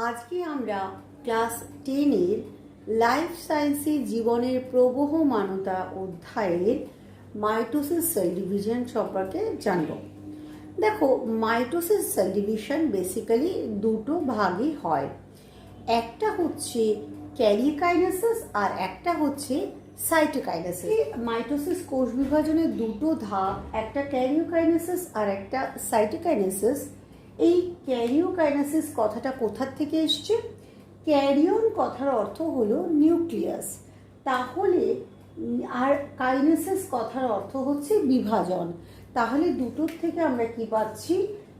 আজকে আমরা ক্লাস টেনের লাইফ সায়েন্সে জীবনের প্রবহমানতা অধ্যায়ের মাইটোসিস সেল ডিভিশন সম্পর্কে জানব। দেখো মাইটোসিস সেল ডিভিশন বেসিক্যালি দুটো ভাগে হয়। একটা হচ্ছে ক্যারিকাইনেসিস আর একটা হচ্ছে সাইটোকাইনেসিস মাইটোসিস কোষ বিভাজনের দুটো ধাপ, একটা ক্যারিওকাইনেসিস আর একটা সাইটোকাইনেসিস এই ক্যারিওকাইনেসিস কথাটা কোথার থেকে এসছে? ক্যারিয়ন কথার অর্থ হলো নিউক্লিয়াস। তাহলে আর কাইনেসিস কথার অর্থ হচ্ছে বিভাজন। তাহলে দুটোর থেকে আমরা কি পাচ্ছি?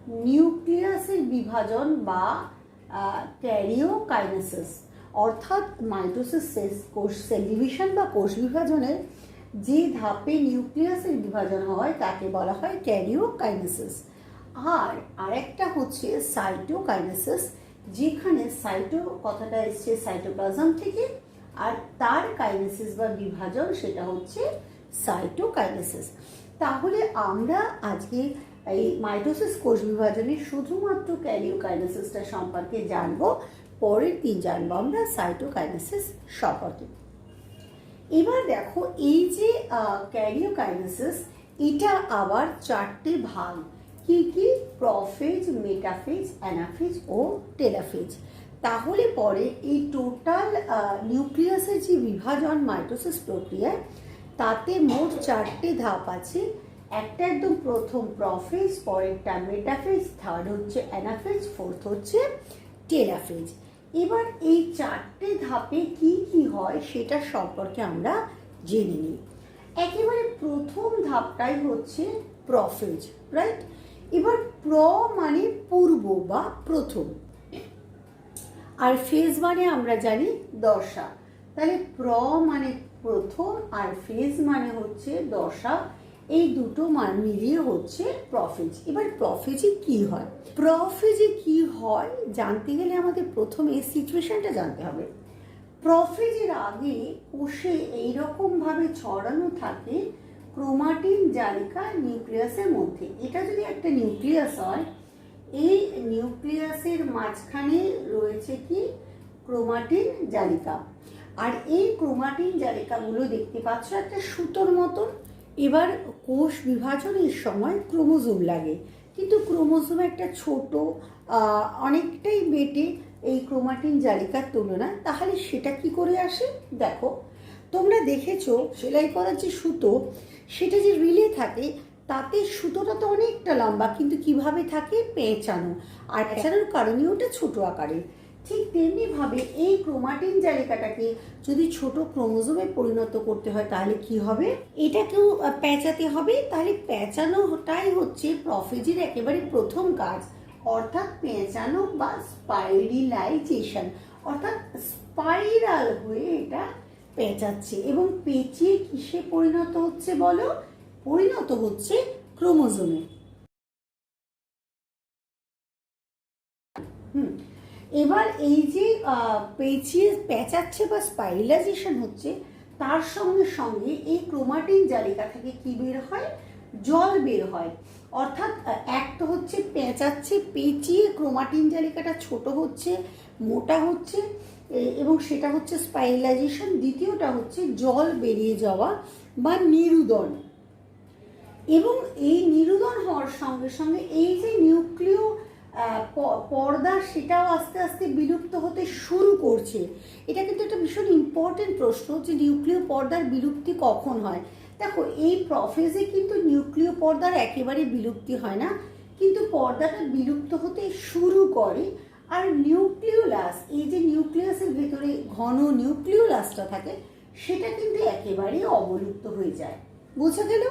নিউক্লিয়াসের বিভাজন বা ক্যারিওকাইনেসিস অর্থাৎ মাইটোসিস কোষ সেল ডিভিশন বা কোষ বিভাজনের যে ধাপে নিউক্লিয়াসের বিভাজন হয়, তাকে বলা হয় ক্যারিওকাইনেসিস আর আরেকটা হচ্ছে সাইটোকাইনেসিস, যেখানে সাইটো কথাটা এসছে সাইটোপ্লাজম থেকে, আর তার কাইনেসিস বা বিভাজন সেটা হচ্ছে সাইটোকাইনেসিস। তাহলে আমরা আজকে এই মাইটোসিস কোষ বিভাজনের শুধুমাত্র ক্যারিওকাইনেসিসটা সম্পর্কে জানব, পরের দিন জানব আমরা সাইটোকাইনেসিস সম্পর্কে। এবার দেখো, এই যে ক্যারিওকাইনেসিস এটা আবার চারটে ভাগ। কি কি? প্রফেজ মেটাফেজ অ্যানাফেজ ও টেলাফেজ তাহলে পরে এই টোটাল নিউক্লিয়াসের যে বিভাজন মাইটোসিস প্রক্রিয়ায় তাতে মোট চারটে ধাপ আছে। একটা একদম প্রথম প্রফেজ পরেরটা মেটাফেজ থার্ড হচ্ছে অ্যানাফেজ ফোর্থ হচ্ছে টেলাফেজ এবার এই চারটে ধাপে কি কি হয় সেটা সম্পর্কে আমরা জেনে নিই। একেবারে প্রথম ধাপটাই হচ্ছে প্রফেজ রাইট এবার প্র মানে পূর্ব বা প্রথম। আর ফেজ মানে আমরা জানি দশা। তাহলে প্র মানে প্রথম আর ফেজ মানে হচ্ছে দশা। এই দুটো মান মিলিয়ে হচ্ছে প্রফেজ এবার প্রফেজে কি হয়? প্রফেজে কি হয় জানতে গেলে আমাদের প্রথমে সিচুয়েশনটা জানতে হবে। প্রফেজের আগে কোষে এইরকমভাবে ছড়ানো থাকে ক্রোমাটিন জালিকা নিউক্লিয়াসের মধ্যে। এটা যদি একটা নিউক্লিয়াস হয়, এই নিউক্লিয়াসের মাঝখানে রয়েছে কি? ক্রোমাটিন জালিকা আর এই ক্রোমাটিন জালিকাগুলো দেখতে পাচ্ছ, একটা সুতোর মতন। এবার কোষ বিভাজনের সময় ক্রোমোজোম লাগে। কিন্তু ক্রোমোজোম একটা ছোট অনেকটাই বেটে এই ক্রোমাটিন জালিকার তুলনায়। তাহলে সেটা কি করে আসে? দেখো, তোমরা দেখেছ, সেলাই করার যে সুতো সেটা যে রিলে থাকে তাতে সুতোটা তো অনেকটা লম্বা কিন্তু কীভাবে থাকে পেঁচানো। আর পেঁচানোর কারণে ওটা ছোট আকারের ঠিক তেমনি ভাবে এই ক্রোমাটিন জালিকাটাকে যদি ছোট ক্রোমোজোমে পরিণত করতে হয় তাহলে কি হবে? এটাকেও পেঁচাতে হবে। তাহলে পেঁচানোটাই হচ্ছে প্রফেজির একেবারে প্রথম কাজ। অর্থাৎ পেঁচানো বা স্পাইরিলাইজেশন। অর্থাৎ স্পাইরাল হয়ে এটা পেঁচাচ্ছে। এবং পেঁচিয়ে কিসে পরিণত হচ্ছে বলো? পরিণত হচ্ছে ক্রোমোজোমে। হুম। এবার এই যে পেঁচিয়ে পেঁচাচ্ছে বা স্পাইলাইজেশন হচ্ছে, তার সঙ্গে সঙ্গে এই ক্রোমাটিন জালিকা থেকে কি বের হয়? জল বের হয়। অর্থাৎ এক তো হচ্ছে পেঁচাচ্ছে, পেঁচিয়ে ক্রোমাটিন জালিকাটা ছোট হচ্ছে, মোটা হচ্ছে এবং সেটা হচ্ছে স্পাইরালাইজেশন দ্বিতীয়টা হচ্ছে জল বেরিয়ে যাওয়া বা নিরুদন। এবং এই নিরুদন হওয়ার সঙ্গে সঙ্গে এই যে নিউক্লিয় পর্দা সেটাও আস্তে আস্তে বিলুপ্ত হতে শুরু করছে। এটা কিন্তু একটা ভীষণ ইম্পর্টেন্ট প্রশ্ন যে নিউক্লিয় পর্দার বিলুপ্তি কখন হয়? দেখো, এই প্রফেজে কিন্তু নিউক্লিয় পর্দার একেবারে বিলুপ্তি হয় না, কিন্তু পর্দাটা বিলুপ্ত হতে শুরু করে আর নিউক্লিওলাস এই যে নিউক্লিয়াসের ভেতরে ঘন নিউক্লিওলাসটা থাকে, সেটা কিন্তু একেবারে অবলুপ্ত হয়ে যায়। বুঝা গেল?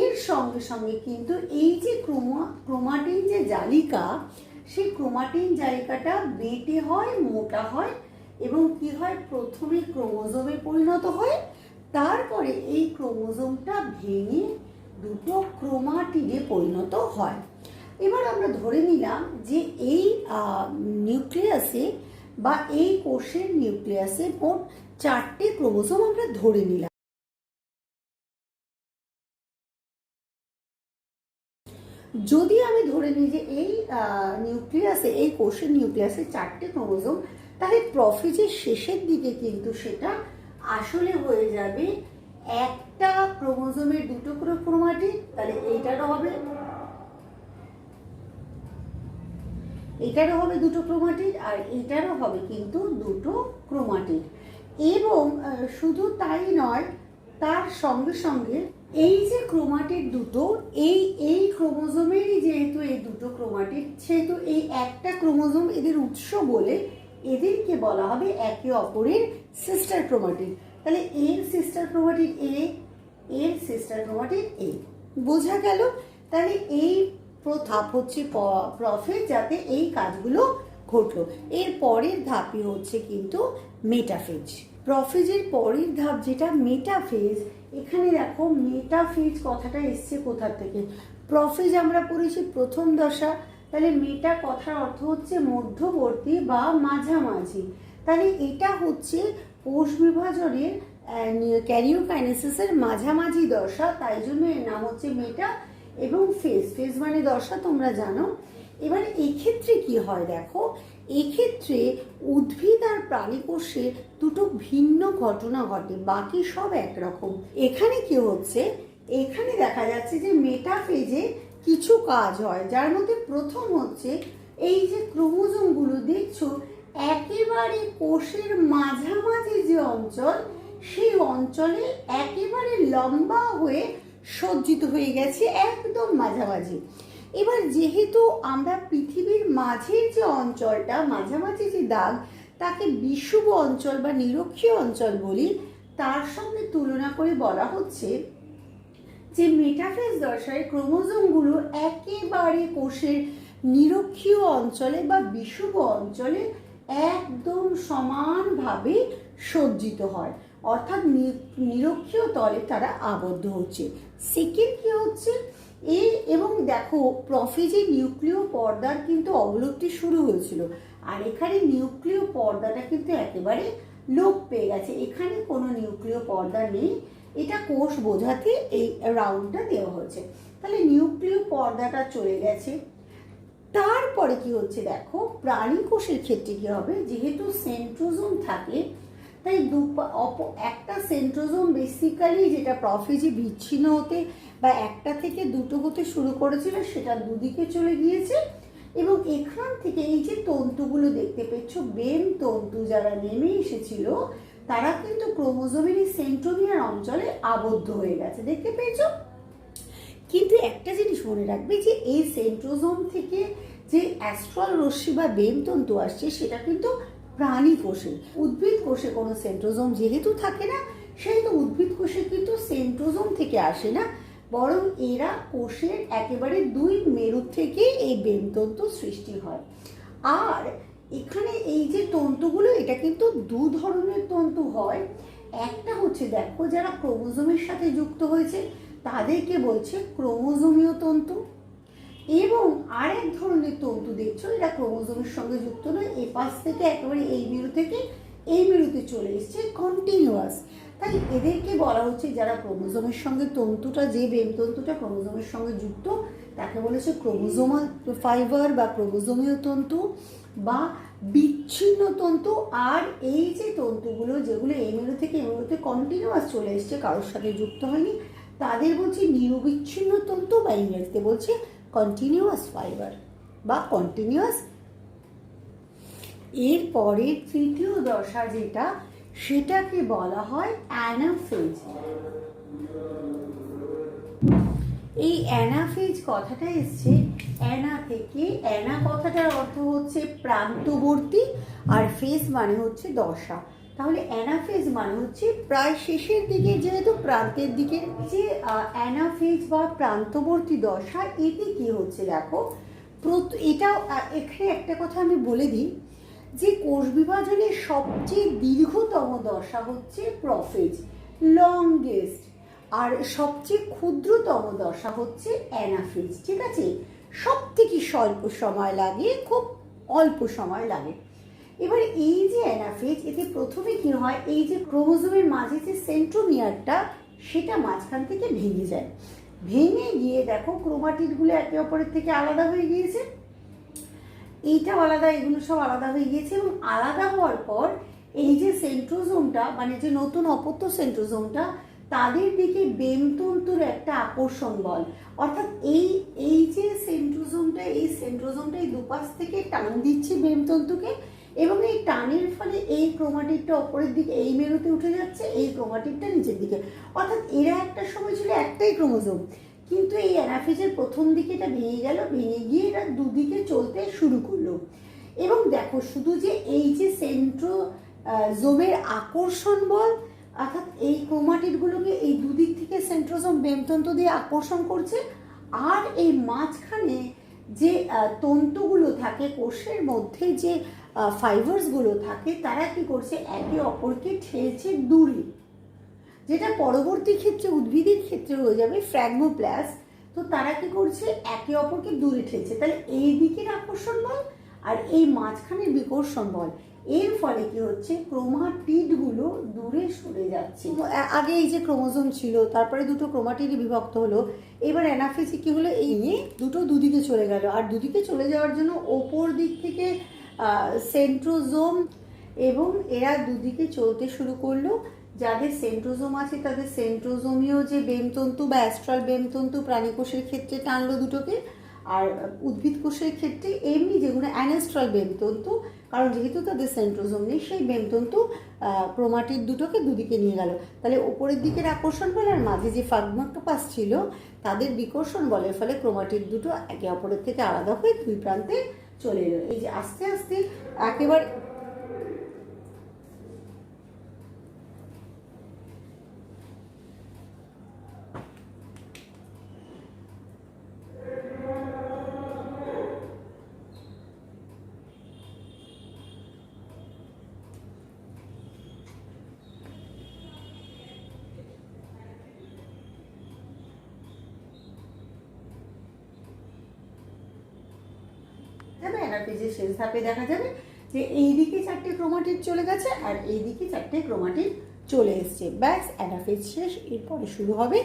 এর সঙ্গে সঙ্গে কিন্তু এই যে ক্রোমা, ক্রোমাটিন যে জালিকা, সেই ক্রোমাটিন জালিকাটা বেটে হয়, মোটা হয় এবং কি হয়? প্রথমে ক্রোমোজোমে পরিণত হয়, তারপরে এই ক্রোমোজোমটা ভেঙে দুটো ক্রোমাটিনে পরিণত হয়। এবার আমরা ধরে নিলাম যে এই নিউক্লিয়াসে বা এই কোষের নিউক্লিয়াসে মোট চারটে ক্রোমোজোম আমরা ধরে নিলাম। যদি আমি ধরে নিই যে এই নিউক্লিয়াসে, এই কোষের নিউক্লিয়াসে চারটে ক্রোমোজোম, তাহলে প্রফিজের শেষের দিকে কিন্তু সেটা আসলে হয়ে যাবে একটা ক্রোমোজোমের দুটো করে ক্রোমাটিড, তাহলে এইটারও হবে এটারও হবে দুটো ক্রোমাটিড আর এটারও হবে কিন্তু দুটো ক্রোমাটিড এবং শুধু তাই নয়, তার সঙ্গে সঙ্গে এই যে ক্রোমাটিড দুটো, এই এই ক্রোমোজোমেরই যেহেতু এই দুটো ক্রোমাটিড সেহেতু এই একটা ক্রোমোজোম এদের উৎস বলে এদেরকে বলা হবে একে অপরের সিস্টার ক্রোমাটিড তাহলে এর সিস্টার ক্রোমাটিড এ এর সিস্টার ক্রোমাটিড এ বোঝা গেল? তাহলে এই ধাপ হচ্ছে প্রফিট যাতে এই কাজগুলো ঘটলো। এর পরের ধাপই হচ্ছে কিন্তু মেটাফেজ প্রফেজের পরের ধাপ যেটা মেটাফেজ এখানে দেখো মেটাফেজ কথাটা এসছে কোথা থেকে? প্রফেজ আমরা পড়েছি প্রথম দশা। তাহলে মেটা কথার অর্থ হচ্ছে মধ্যবর্তী বা মাঝামাঝি। তাহলে এটা হচ্ছে কোষ বিভাজনের ক্যারিওকাইনেসিসের মাঝামাঝি দশা। তাই জন্য এর নাম হচ্ছে মেটা এবং ফেজ ফেজ মানে দশা, তোমরা জানো। এবার এক্ষেত্রে কি হয় দেখো? এক্ষেত্রে উদ্ভিদ আর প্রাণী কোষে দুটো ভিন্ন ঘটনা ঘটে, বাকি সব একরকম। এখানে কি হচ্ছে? এখানে দেখা যাচ্ছে যে মেটাফেজে কিছু কাজ হয়, যার মধ্যে প্রথম হচ্ছে এই যে ক্রোমোজোমগুলো, দেখছ? একেবারে কোষের মাঝামাঝি যে অঞ্চল, সেই অঞ্চলে একেবারে লম্বা হয়ে সজ্জিত হয়ে গেছে একদম মাঝামাঝি। এবার যেহেতু আমরা পৃথিবীর মাঝের যে অঞ্চলটা, মাঝামাঝি যে দাগ, তাকে বিষুব অঞ্চল বা নিরক্ষীয় অঞ্চল বলি, তার সঙ্গে তুলনা করে বলা হচ্ছে যে মেটাফেজ দশায় ক্রোমোজোমগুলো একেবারে কোষের নিরক্ষীয় অঞ্চলে বা বিষুব অঞ্চলে একদম সমানভাবে সজ্জিত হয়। অর্থাৎ নিরক্ষীয় তলে তারা আবদ্ধ হচ্ছে। সেকেন্ড কি হচ্ছে? এ এবং দেখো, প্রফেজে নিউক্লিয় পর্দার কিন্তু অবলুপ্তি শুরু হয়েছিল। আর এখানে নিউক্লিয় পর্দাটা কিন্তু একেবারে লোপ পেয়ে গেছে। এখানে কোনো নিউক্লিয় পর্দা নেই। এটা কোষ বোঝাতে এই রাউন্ডটা দেওয়া হয়েছে। তাহলে নিউক্লিয় পর্দাটা চলে গেছে। তারপরে কি হচ্ছে দেখো প্রাণী কোষের ক্ষেত্রে কি হবে? যেহেতু সেন্ট্রোজোম থাকে তাই দু একটা সেন্ট্রোজোম বেসিক্যালি যেটা প্রফেজে বিচ্ছিন্ন হতে বা একটা থেকে দুটো হতে শুরু করেছিল সেটা দুদিকে চলে গিয়েছে। এবং এখান থেকে এই যে তন্তুগুলো দেখতে পেয়েছ, বেম তন্তু যারা নেমে এসেছিল, তারা কিন্তু ক্রোমোজোমের এই সেন্ট্রোমিয়ার অঞ্চলে আবদ্ধ হয়ে গেছে। দেখতে পেয়েছ? কিন্তু একটা জিনিস মনে রাখবে যে এই সেন্ট্রোজোম থেকে যে অ্যাস্ট্রল রশ্মি বা বেম তন্তু আসছে, সেটা কিন্তু প্রাণী কোষে। উদ্ভিদ কোষে কোনো সেন্ট্রোজোম যেহেতু থাকে না, সেহেতু উদ্ভিদ কোষে কিন্তু সেন্ট্রোজোম থেকে আসে না। বরং এরা কোষের একেবারে দুই মেরু থেকে এই বেমতন্তু সৃষ্টি হয়। আর এখানে এই যে তন্তুগুলো, এটা কিন্তু দু ধরনের তন্তু হয়। একটা হচ্ছে দেখো, যারা ক্রোমোজোমের সাথে যুক্ত হয়েছে, তাদেরকে বলছে ক্রোমোজোমীয় তন্তু। এবং আরেক ধরনের তন্তু দেখছ এটা ক্রোমোজোমের সঙ্গে যুক্ত নয় এ পাশ থেকে একেবারে এই মেরু থেকে এই মেরুতে চলে এসছে কন্টিনিউয়াস তাই এদেরকে বলা হচ্ছে যারা ক্রোমোজোমের সঙ্গে তন্তুটা, যে বেম তন্তুটা ক্রোমোজোমের সঙ্গে যুক্ত, তাকে বলেছে ক্রোমোজোমাল ফাইবার বা ক্রোমোজোমীয় তন্তু বা বিচ্ছিন্ন তন্তু। আর এই যে তন্তুগুলো, যেগুলো এই মেরু থেকে এই মেরুতে কন্টিনিউয়াস চলে এসছে, কারোর সাথে যুক্ত হয়নি, তাদের বলছে নিরবিচ্ছিন্ন তন্তু বা ইংরেজিতে বলছে কন্টিনিউয়াস ফাইবার বা কন্টিনিউয়াস এরপরে তৃতীয় দশা যেটা, সেটাকে বলা হয় অ্যানাফেজ। এই অ্যানাফেজ কথাটা এসছে, অ্যানা থেকে, অ্যানা কথাটার অর্থ হচ্ছে প্রান্তবর্তী আর ফেজ মানে হচ্ছে দশা। তাহলে অ্যানাফেজ মানে হচ্ছে প্রায় শেষের দিকে, যেহেতু প্রান্তের দিকে, যে অ্যানাফেজ বা প্রান্তবর্তী দশা, এতে কি হচ্ছে দেখো? এটাও এখানে একটা কথা আমি বলে দিই, যে কোষ বিভাজনের সবচেয়ে দীর্ঘতম দশা হচ্ছে প্রফেজ, লংগেস্ট, আর সবচেয়ে ক্ষুদ্রতম দশা হচ্ছে অ্যানাফেজ, ঠিক আছে? সব থেকে স্বল্প সময় লাগে, খুব অল্প সময় লাগে। এবার এই যে অ্যানাফেজ, এতে প্রথমে কি হয়? এই যে ক্রোমোজোমের মাঝে যে সেন্ট্রোমিয়ারটা, সেটা মাঝখান থেকে ভেঙে যায়। ভেঙে গিয়ে দেখো, ক্রোমাটিডগুলো একে অপরের থেকে আলাদা হয়ে গিয়েছে। এইটাও আলাদা, এগুলো সব আলাদা হয়ে গিয়েছে এবং আলাদা হওয়ার পর এই যে সেন্ট্রোজোমটা মানে যে নতুন অপত্য সেন্ট্রোজোমটা, তাদের দিকে বেমতন্তুর একটা আকর্ষণ বল। অর্থাৎ এই এই যে সেন্ট্রোজোমটা, এই সেন্ট্রোজোমটা এই দুপাশ থেকে টান দিচ্ছে বেমতন্তুকে এবং এই টানের ফলে এই ক্রোমাটিডটা অপরের দিকে, এই মেরুতে উঠে যাচ্ছে, এই ক্রোমাটিডটা নিচের দিকে। অর্থাৎ এরা একটা সময় ছিল একটাই ক্রোমোজোম। কিন্তু এই অ্যানাফিজের প্রথম দিকে এটা ভেঙে গেল, ভেঙে গিয়ে এরা দুদিকে চলতে শুরু করল। এবং দেখো, শুধু যে এই যে সেন্ট্রো জোমের আকর্ষণ বল, অর্থাৎ এই ক্রোমাটিডগুলোকে এই দুদিক থেকে সেন্ট্রোজোম বেমতন্তু দিয়ে আকর্ষণ করছে, আর এই মাঝখানে যে তন্তুগুলো থাকে কোষের মধ্যে যে ফাইবার্সগুলো থাকে তারা কি করছে? একে অপরকে ঠেলছে দূরে। যেটা পরবর্তী ক্ষেত্রে উদ্ভিদের ক্ষেত্রে হয়ে যাবে ফ্র্যাগমোপ্লাস তো তারা কি করছে? একে অপরকে দূরে ঠেলছে। তাহলে এই দিকের আকর্ষণ বল আর এই মাঝখানের বিকর্ষণ বল। এর ফলে কি হচ্ছে? ক্রোমাটিডগুলো দূরে সরে যাচ্ছে। আগে এই যে ক্রোমোজোম ছিল তারপরে দুটো ক্রোমাটিডে বিভক্ত হলো এবার অ্যানাফিসে কি হলো? এই নিয়ে দুটো দুদিকে চলে গেল। আর দুদিকে চলে যাওয়ার জন্য ওপর দিক থেকে সেন্ট্রোজোম এবং এরা দুদিকে চলতে শুরু করল। যাদের সেন্ট্রোজোম আছে, তাদের সেন্ট্রোজোমীয় যে বেমতন্তু বা অ্যাস্ট্রাল বেমতন্তু প্রাণীকোষের ক্ষেত্রে টানলো দুটোকে, আর উদ্ভিদ কোষের ক্ষেত্রে এমনি যেগুলো অ্যানেস্ট্রাল বেমতন্তু, কারণ যেহেতু তাদের সেন্ট্রোজোম নেই, সেই বেমতন্তু ক্রোমাটির দুটোকে দুদিকে নিয়ে গেল। তাহলে ওপরের দিকের আকর্ষণ বল আর মাঝে যে ফাগমাক্টোপাস ছিল, তাদের বিকর্ষণ বলের ফলে ক্রোমাটির দুটো একে অপরের থেকে আলাদা হয়ে দুই প্রান্তে চলে এলো। এই যে আস্তে আস্তে একেবারে যাবে অ্যানাফিজের শেষ ধাপে দেখা যাবে যে এই দিকে চারটে ক্রোমাটিড চলে গেছে আর এই দিকে চারটে ক্রোমাটিড চলে এসছে। ব্যাস অ্যানাফেজ শেষ, এরপরে শুরু হবে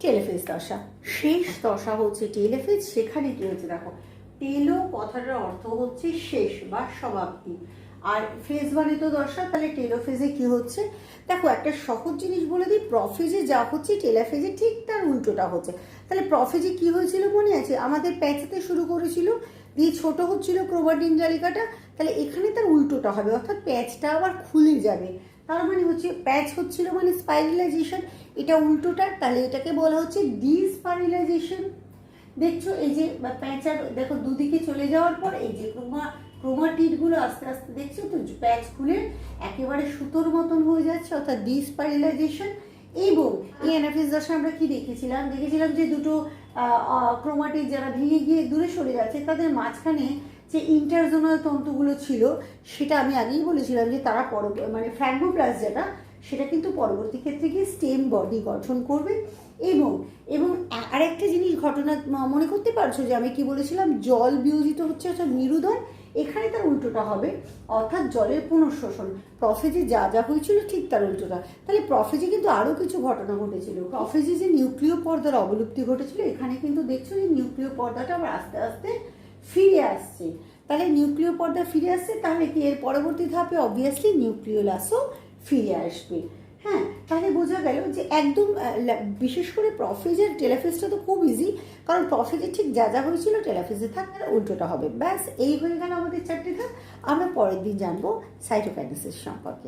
টেলেফেজ দশা। শেষ দশা হচ্ছে টেলেফেজ সেখানে কি হচ্ছে দেখো টেলো কথাটার অর্থ হচ্ছে শেষ বা সমাপ্তি। আর ফেজ মানে তো দশা, তাহলে টেলোফেজে কি হচ্ছে? দেখো, একটা সহজ জিনিস বলে দিই প্রফেজে যা হচ্ছে টেলাফেজে ঠিক তার উল্টোটা হচ্ছে। তাহলে প্রফেজে কি হয়েছিল মনে আছে? আমাদের প্যাঁচাতে শুরু করেছিল দিয়ে ছোট হচ্ছিল ক্রোমাটিন জালিকাটা, তাহলে এখানে তার উল্টোটা হবে, অর্থাৎ প্যাচটা আবার খুলে যাবে। তার মানে হচ্ছে প্যাচ হচ্ছিল মানে স্পাইরালাইজেশন এটা উল্টোটা, তাহলে এটাকে বলা হচ্ছে ডিস্পাইরালাইজেশন দেখছ, এই যে প্যাঁচার দেখো দুদিকে চলে যাওয়ার পর এই যে ক্রোমা, ক্রোমাটিডগুলো আস্তে আস্তে, দেখছ তো, প্যাচ খুলে একেবারে সুতোর মতন হয়ে যাচ্ছে, অর্থাৎ ডিস্পাইরালাইজেশন এবং এই অ্যানাফিস দশা আমরা কি দেখেছিলাম? দেখেছিলাম যে দুটো ক্রোমাটিড যারা ভেঙে গিয়ে দূরে সরে যাচ্ছে, তাদের মাঝখানে যে ইন্টারজোনাল তন্তুগুলো ছিল, সেটা আমি আগেই বলেছিলাম যে তারা পর মানে ফ্র্যাগমোপ্লাস যেটা, সেটা কিন্তু পরবর্তী ক্ষেত্রে গিয়ে স্টেম বডি গঠন করবে এবং এবং আরেকটা জিনিস ঘটনা, মনে করতে পারছ যে আমি কি বলেছিলাম? জল বিয়োজিত হচ্ছে অর্থাৎ নিরুদন এখানে তার উল্টোটা হবে, অর্থাৎ জলের পুনঃশোষণ। প্রফেজে যা যা হয়েছিল ঠিক তার উল্টোটা। তাহলে প্রফেজে কিন্তু আরও কিছু ঘটনা ঘটেছিল। প্রফেজে যে নিউক্লিয় পর্দার অবলুপ্তি ঘটেছিল, এখানে কিন্তু দেখছ যে নিউক্লিয় পর্দাটা আবার আস্তে আস্তে ফিরে আসছে। তাহলে নিউক্লিয় পর্দা ফিরে আসছে, তাহলে কি এর পরবর্তী ধাপে অবভিয়াসলি নিউক্লিওলাসও ফিরে আসবে। হ্যাঁ তাহলে বোঝা গেল যে একদম বিশেষ করে প্রফেজের টেলাফেজটা তো খুব ইজি কারণ প্রফেজে ঠিক যা যা হয়েছিল টেলাফেজে থাক উল্টোটা হবে। ব্যাস, এই হয়ে গেল আমাদের চারটে ধাপ। আমরা পরের দিন জানব সাইটোকাইনেসিস সম্পর্কে।